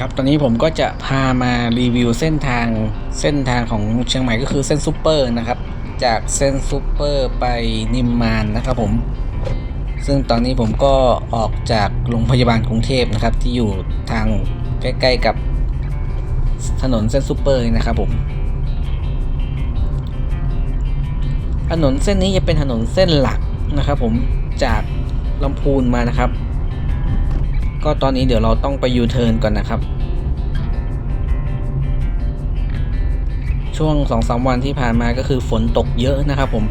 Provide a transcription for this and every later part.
ครับตอนนี้ผมก็จะพามารีวิวเส้นทางเส้นทางของเชียงใหม่ก็คือเส้นซูเปอร์นะครับ จากเส้นซูเปอร์ไปนิมมานนะครับผม ซึ่งตอนนี้ผมก็ออกจากโรงพยาบาลกรุงเทพนะครับ ที่อยู่ทางใกล้ๆกับถนนเส้นซูเปอร์นะครับผมถนนเส้นนี้จะเป็นถนนเส้นหลักนะครับ ผมจากลำพูนมานะครับ ก็ตอนนี้เดี๋ยวเราต้องไปยูเทิร์นก่อนนะครับ ช่วง2องสาวันที่ผ่านมาก็คือฝนตกเยอะนะครับผม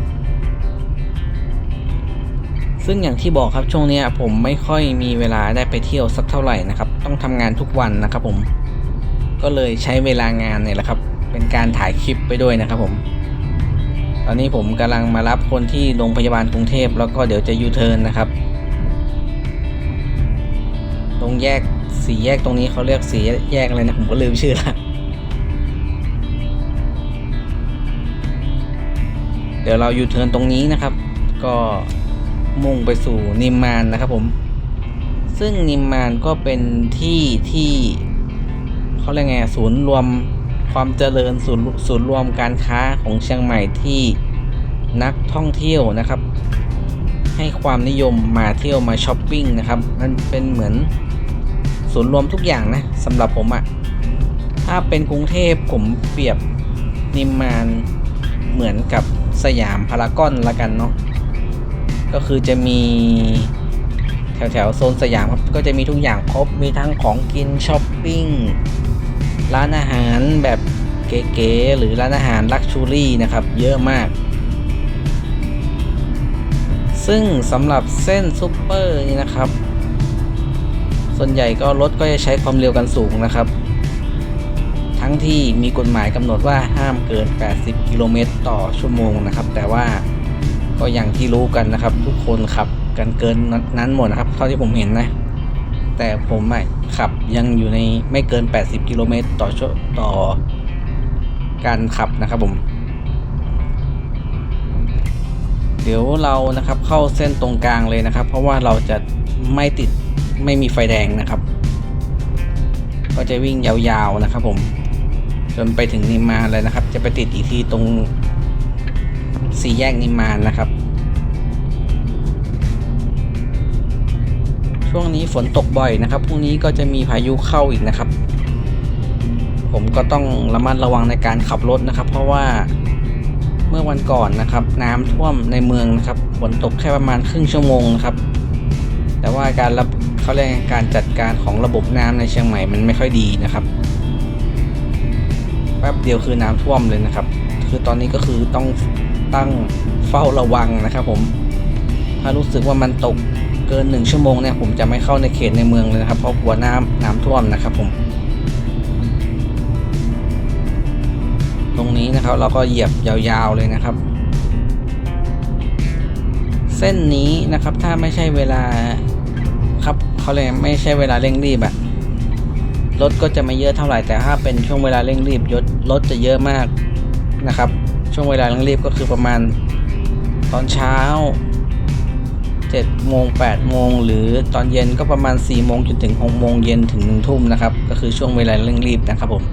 ซึ่งอย่างที่บอกครับช่วงนี้ผมไม่ค่อยมีเวลาได้ไปเที่ยวสักเท่าไหร่นะครับ ต้องทำงานทุกวันนะครับผม ก็เลยใช้เวลางานเนี่ยแหละครับ เป็นการถ่ายคลิปไปด้วยนะครับผมตอนนี้ผมกำลังมารับคนที่โรงพยาบาลกรุงเทพแล้วก็เดี๋ยวจะยูเทิร์นนะครับ ตรงแยกสี่แยกตรงนี้เขาเรียกสี่แยกอะไรนะ ผมก็ลืมชื่อละเดี๋ยวเรายูเทิร์นตรงนี้นะครับ ก็มุ่งไปสู่นิมมานนะครับผม ซึ่งนิมมานก็เป็นที่ที่เขาเรียกไงศูนย์รวมความเจริญศูนย์ศูนย์รวมการค้าของเชียงใหม่ที่นักท่องเที่ยวนะครับ ให้ความนิยมมาเที่ยวมาช้อปปิ้งนะครับ มันเป็นเหมือน ศูนย์รวมทุกอย่างนะสำหรับผมอะถ้าเป็นกรุงเทพผมเปรียบนิมมานเหมือนกับสยามพารากอนละกันเนาะก็คือจะมีแถวแถวๆโซนสยามครับก็จะมีทุกอย่างครบมีทั้งของกินช้อปปิ้งร้านอาหารแบบเก๋ๆหรือร้านอาหารลักชูรี่นะครับ เยอะมาก ซึ่งสำหรับเส้นซูเปอร์นี่นะครับ ส่วนใหญ่ก็รถก็จะใช้ความเร็วกันสูงนะครับ ทั้งที่มีกฎหมายกำหนดว่าห้ามเกิน 80 กิโลเมตรต่อชั่วโมงนะครับ แต่ว่าก็อย่างที่รู้กันนะครับ ทุกคนขับกันเกินนั้นหมดนะครับ เท่าที่ผมเห็นนะ แต่ผมอะขับยังอยู่ในไม่เกิน 80 กิโลเมตรต่อชั่วต่อการขับนะครับผม เดี๋ยวเรานะครับเข้าเส้นตรงกลางเลยนะครับ เพราะว่าเราจะไม่ติด ไม่มีไฟแดงนะครับ ก็จะวิ่งยาวๆนะครับ ผม จนไปถึงนิมานเลยนะครับ จะไปติดอีกทีตรงสี่แยกนิมานนะครับ ช่วงนี้ฝนตกบ่อยนะครับพรุ่งนี้ก็จะมีพายุเข้าอีกนะครับ ผมก็ต้องระมัดระวังในการขับรถนะครับ เพราะว่าเมื่อวันก่อนนะครับ น้ำท่วมในเมืองนะครับฝนตกแค่ประมาณครึ่งชั่วโมงนะครับ แต่ว่าการรับ เขาเรียกการจัดการของระบบน้ำในเชียงใหม่มันไม่ค่อยดีนะครับแป๊บเดียวคือน้ำท่วมเลยนะครับ คือตอนนี้ก็คือต้องตั้งเฝ้าระวังนะครับผมถ้ารู้สึกว่ามันตกเกินหนึ่งชั่วโมงเนี่ยผมจะไม่เข้าในเขตในเมืองเลยนะครับ เพราะกลัวน้ำน้ำท่วมนะครับผม ตรงนี้นะครับเราก็เหยียบยาวๆเลยนะครับ เส้นนี้นะครับถ้าไม่ใช่เวลา เขาเลยไม่ใช่เวลาเร่งรีบอะรถก็จะไม่เยอะเท่าไหร่แต่ถ้าเป็นช่วงเวลาเร่งรีบยศรถจะเยอะมากนะครับ ช่วงเวลาเร่งรีบก็คือประมาณตอนเช้า7โมง8โมงหรือตอนเย็นก็ประมาณ4โมงจนถึง6โมงเย็นถึง1ทุ่มนะครับ ก็คือช่วงเวลาเร่งรีบนะครับผม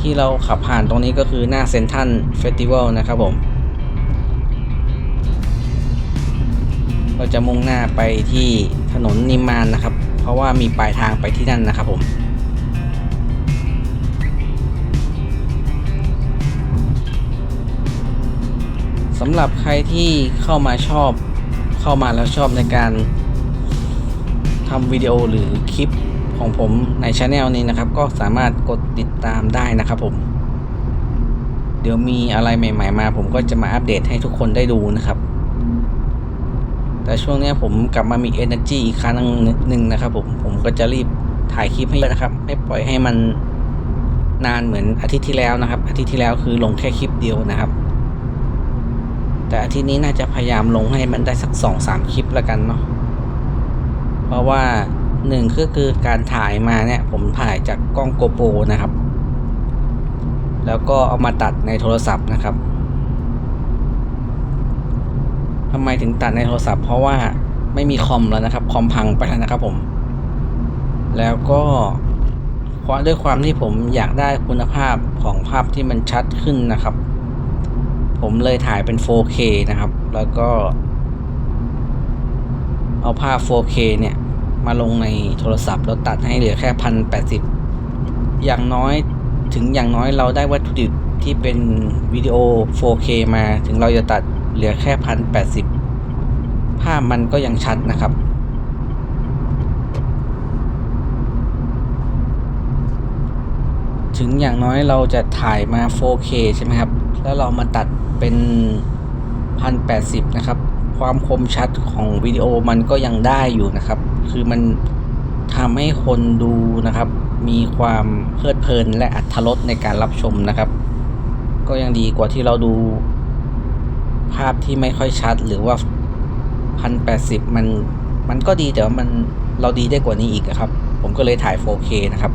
ที่เราขับผ่านตรงนี้ก็คือหน้าเซนทันเฟสติวัลนะครับผม เราจะมุ่งหน้าไปที่ถนนนิมานนะครับ เพราะว่ามีปลายทางไปที่นั่นนะครับผมสำหรับใครที่เข้ามาชอบเข้ามาแล้วชอบในการทำวิดีโอหรือคลิปของผมในช anel นี้นะครับ ก็สามารถกดติดตามได้นะครับผม เดี๋ยวมีอะไรใหม่ ๆ มา ผมก็จะมาอัปเดตให้ทุกคนได้ดูนะครับ แต่ช่วงนี้ผมกลับมามี energy อีกครั้งหนึ่งนะครับผม ผมก็จะรีบถ่ายคลิปให้เยนะครับ ไม่ปล่อยให้มันนานเหมือนอาทิตย์ที่แล้วนะครับ อาทิตย์ที่แล้วคือลงแค่คลิปเดียวนะครับ แต่อาทิตย์นี้น่าจะพยายามลงให้มันได้สักสองสามคลิปแล้วกันเนาะ เพราะว่าหนึ่งก็คือการถ่ายมาเนี่ย ผมถ่ายจากกล้องโกโปรนะครับ แล้วก็เอามาตัดในโทรศัพท์นะครับ ทำไมถึงตัดในโทรศัพท์ เพราะว่าไม่มีคอมแล้วนะครับ คอมพังไปแล้วนะครับผม แล้วก็เพราะด้วยความที่ผมอยากได้คุณภาพของภาพที่มันชัดขึ้นนะครับ ผมเลยถ่ายเป็น 4K นะครับ แล้วก็ เอาภาพ 4K เนี่ย มาลงในโทรศัพท์ แล้วตัดให้เหลือแค่พันแปดสิบอย่างน้อยถึงอย่างน้อยเราได้วัตถุดิบที่เป็นวิดีโอ 4K มาถึงเราจะตัด เหลือแค่พันแปดสิบภาพมันก็ยังชัดนะครับ ถึงอย่างน้อยเราจะถ่ายมา 4K ใช่ไหมครับ แล้วเรามาตัดเป็น1080 นะครับ ความคมชัดของวิดีโอมันก็ยังได้อยู่นะครับ คือมันทำให้คนดูนะครับ มีความเพลิดเพลินและอัธรสในการรับชมนะครับ ก็ยังดีกว่าที่เราดู ภาพที่ไม่ค่อยชัดหรือว่า 1080 มันมันก็ดีแต่ว่ามันเราดีได้กว่านี้อีกครับ ผมก็เลยถ่าย 4K นะครับ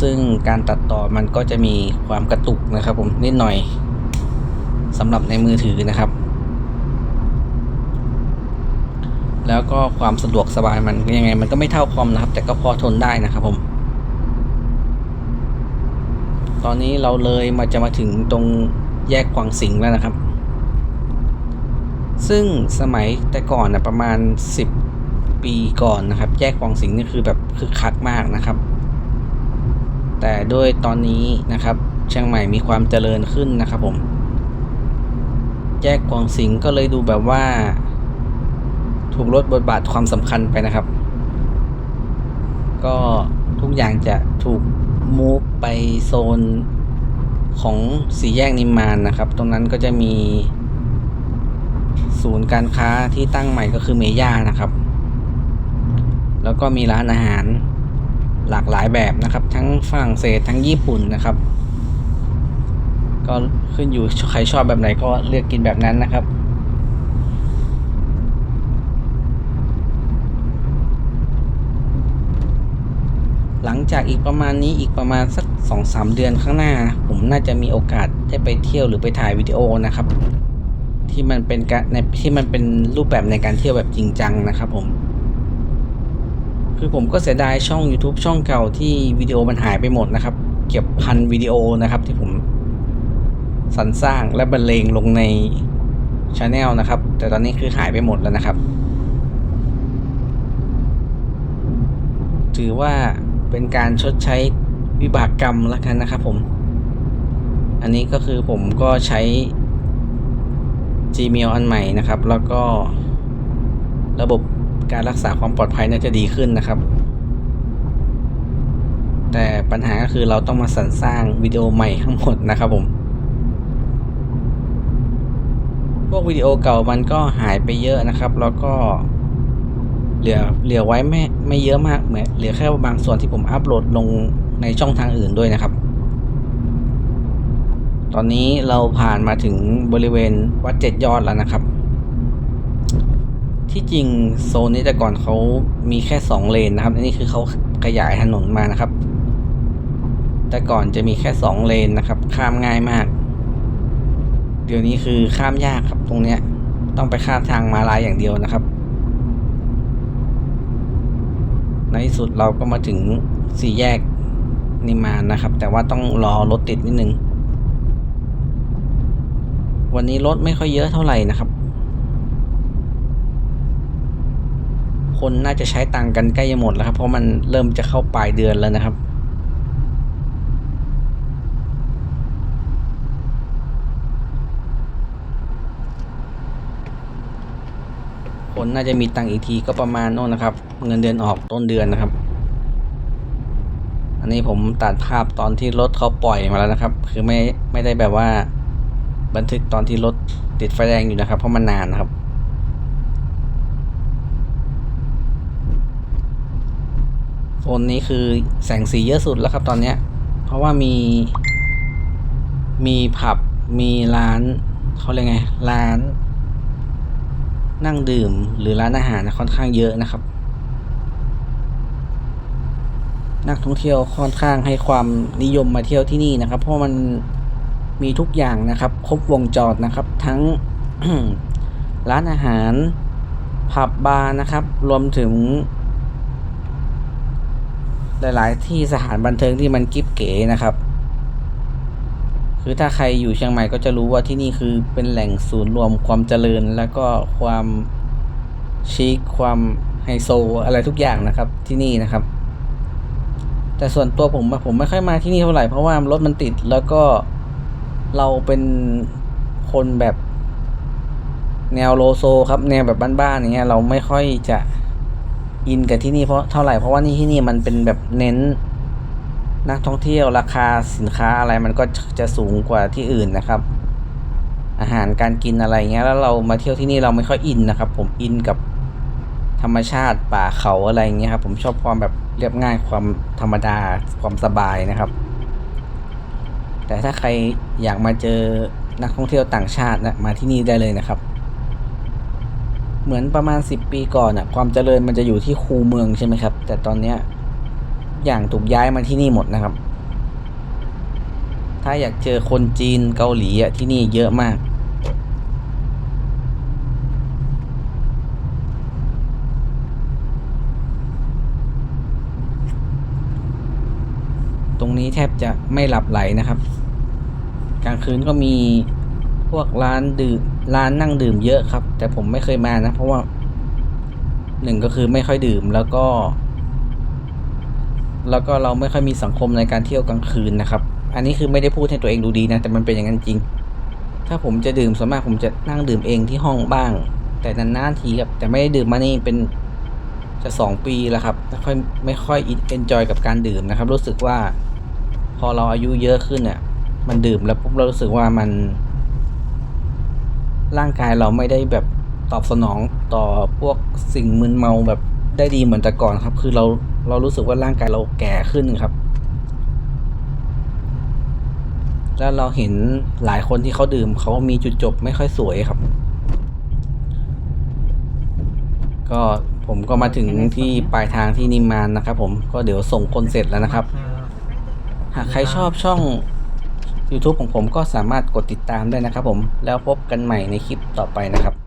ซึ่งการตัดต่อมันก็จะมีความกระตุกนะครับ ผมนิดหน่อยสำหรับในมือถือนะครับ แล้วก็ความสะดวกสบายมันยังไง มันก็ไม่เท่าคอมนะครับ แต่ก็พอทนได้นะครับผม ตอนนี้เราเลยมาจะมาถึงตรงแยกกวางสิงแล้วนะครับ ซึ่งสมัยแต่ก่อนนะประมาณ 10 ปีก่อนนะครับ แยกกวางสิงห์นี่คือแบบคึกคักมากนะครับ แต่ด้วยตอนนี้นะครับ เชียงใหม่มีความเจริญขึ้นนะครับผม แยกกวางสิงห์ก็เลยดูแบบว่า ถูกลดบทบาทความสำคัญไปนะครับ ก็ทุกอย่างจะถูกมูฟไปโซนของสี่แยกนิมมานนะครับ ตรงนั้นก็จะมี ศูนย์การค้าที่ตั้งใหม่ก็คือเมย่านะครับ แล้วก็มีร้านอาหารหลากหลายแบบนะครับ ทั้งฝรั่งเศสทั้งญี่ปุ่นนะครับ ก็ขึ้นอยู่ใครชอบแบบไหนก็เลือกกินแบบนั้นนะครับ หลังจากอีกประมาณนี้อีกประมาณสักสองสามเดือนข้างหน้า ผมน่าจะมีโอกาสได้ไปเที่ยวหรือไปถ่ายวิดีโอนะครับ ที่มันเป็นการในที่มันเป็นรูปแบบในการเที่ยวแบบจริงจังนะครับผม คือผมก็เสียดายช่อง YouTube ช่องเก่าที่วิดีโอมันหายไปหมดนะครับ เก็บพันวิดีโอนะครับที่ผมสรรสร้างและบรรเลงลงในช anel นะครับ แต่ตอนนี้คือหายไปหมดแล้วนะครับ ถือว่าเป็นการชดใช้วิบากกรรมแล้วกันนะครับผม อันนี้ก็คือผมก็ใช้ Gmail อันใหม่นะครับ แล้วก็ระบบการรักษาความปลอดภัยน่าจะดีขึ้นนะครับ แต่ปัญหาก็คือเราต้องมาสรรสร้างวิดีโอใหม่ทั้งหมดนะครับผม พวกวิดีโอเก่ามันก็หายไปเยอะนะครับ แล้วก็เหลือเหลือไว้ไม่ไม่เยอะมากเหมือนเหลือแค่บางส่วนที่ผมอัปโหลดลงในช่องทางอื่นด้วยนะครับ ตอนนี้เราผ่านมาถึงบริเวณวัดเจ็ดยอดแล้วนะครับ ที่จริงโซนนี้แต่ก่อนเขามีแค่สองเลนนะครับอันนี้คือเขาขยายถนนมานะครับ แต่ก่อนจะมีแค่สองเลนนะครับ ข้ามง่ายมาก เดี๋ยวนี้คือข้ามยากครับตรงเนี้ย ต้องไปข้ามทางมาลายอย่างเดียวนะครับ ในที่สุดเราก็มาถึงสี่แยกนิมมานนะครับ แต่ว่าต้องรอรถติดนิดนึง วันนี้รถไม่ค่อยเยอะเท่าไหร่นะครับ คนน่าจะใช้ตังค์กันใกล้จะหมดแล้วครับ เพราะมันเริ่มจะเข้าปลายเดือนแล้วนะครับคนน่าจะมีตังค์อีกทีก็ประมาณโน่นนะครับ เงินเดือนออกต้นเดือนนะครับ อันนี้ผมตัดภาพตอนที่รถเขาปล่อยมาแล้วนะครับ คือไม่ไม่ได้แบบว่า บันทึกตอนที่รถติดไฟแดงอยู่นะครับ เพราะมันนานนะครับโซนนี้คือแสงสีเยอะสุดแล้วครับตอนเนี้ย เพราะว่ามี มีผับมีร้านเขาเรียกไง ร้าน นั่งดื่มหรือร้านอาหารค่อนข้างเยอะนะครับ นักท่องเที่ยวค่อนข้างให้ความนิยมมาเที่ยวที่นี่นะครับ เพราะมัน มีทุกอย่างนะครับ ครบวงจรนะครับ ทั้งร้านอาหาร ผับบาร์นะครับ รวมถึง หลาย ๆ ที่สถานบันเทิงที่มันกิ๊บเก๋นะครับ คือถ้าใครอยู่เชียงใหม่ก็จะรู้ว่าที่นี่คือเป็นแหล่งศูนย์รวมความเจริญ แล้วก็ความชิคความไฮโซอะไรทุกอย่างนะครับที่นี่นะครับ แต่ส่วนตัวผมผมไม่ค่อยมาที่นี่เท่าไหร่เพราะว่ารถมันติดแล้วก็ เราเป็นคนแบบแนวโลโซครับแนวแบบบ้านๆอย่างเงี้ยเราไม่ค่อยจะอินกับที่นี่เพราะเท่าไหร่เพราะว่านี่ที่นี่มันเป็นแบบเน้นนักท่องเที่ยวราคาสินค้าอะไรมันก็จะสูงกว่าที่อื่นนะครับ อาหารการกินอะไรเงี้ยแล้วเรามาเที่ยวที่นี่เราไม่ค่อยอินนะครับ ผมอินกับธรรมชาติป่าเขาอะไรเงี้ยครับผมชอบความแบบเรียบง่ายความธรรมดาความสบายนะครับ แต่ถ้าใครอยากมาเจอนักท่องเที่ยวต่างชาตินะมาที่นี่ได้เลยนะครับ เหมือนประมาณ 10 ปีก่อนนะความเจริญมันจะอยู่ที่คูเมืองใช่ไหมครับ แต่ตอนเนี้ยอย่างถูกย้ายมาที่นี่หมดนะครับ ถ้าอยากเจอคนจีนเกาหลีอะที่นี่เยอะมาก ตรงนี้แทบจะไม่หลับไหลนะครับ กลางคืนก็มีพวกร้านดื่มร้านนั่งดื่มเยอะครับ แต่ผมไม่เคยมานะ เพราะว่าหนึ่งก็คือไม่ค่อยดื่มแล้วก็ แล้วก็เราไม่ค่อยมีสังคมในการเที่ยวกลางคืนนะครับ อันนี้คือไม่ได้พูดให้ตัวเองดูดีนะ แต่มันเป็นอย่างนั้นจริง ถ้าผมจะดื่มส่วนมากผมจะนั่งดื่มเองที่ห้องบ้าง แต่นานๆทีครับแต่ไม่ได้ดื่มมานี่เป็นจะสองปีแล้วครับไม่ค่อยไม่ค่อยเอนจอยกับการดื่มนะครับ รู้สึกว่า พอเราอายุเยอะขึ้นเนี่ยมันดื่มแล้วปุ๊บเรารู้สึกว่ามัน ร่างกายเราไม่ได้แบบตอบสนองต่อพวกสิ่งมึนเมาแบบได้ดีเหมือนแต่ก่อนครับ คือเราเรารู้สึกว่าร่างกายเราแก่ขึ้นครับ แล้วเราเห็นหลายคนที่เขาดื่มเขามีจุดจบไม่ค่อยสวยครับ ก็ผมก็มาถึงที่ปลายทางที่นิมมานนะครับ ผมก็เดี๋ยวส่งคนเสร็จแล้วนะครับ หากใครชอบช่อง YouTube ของผมก็สามารถกดติดตามได้นะครับผม แล้วพบกันใหม่ในคลิปต่อไปนะครับ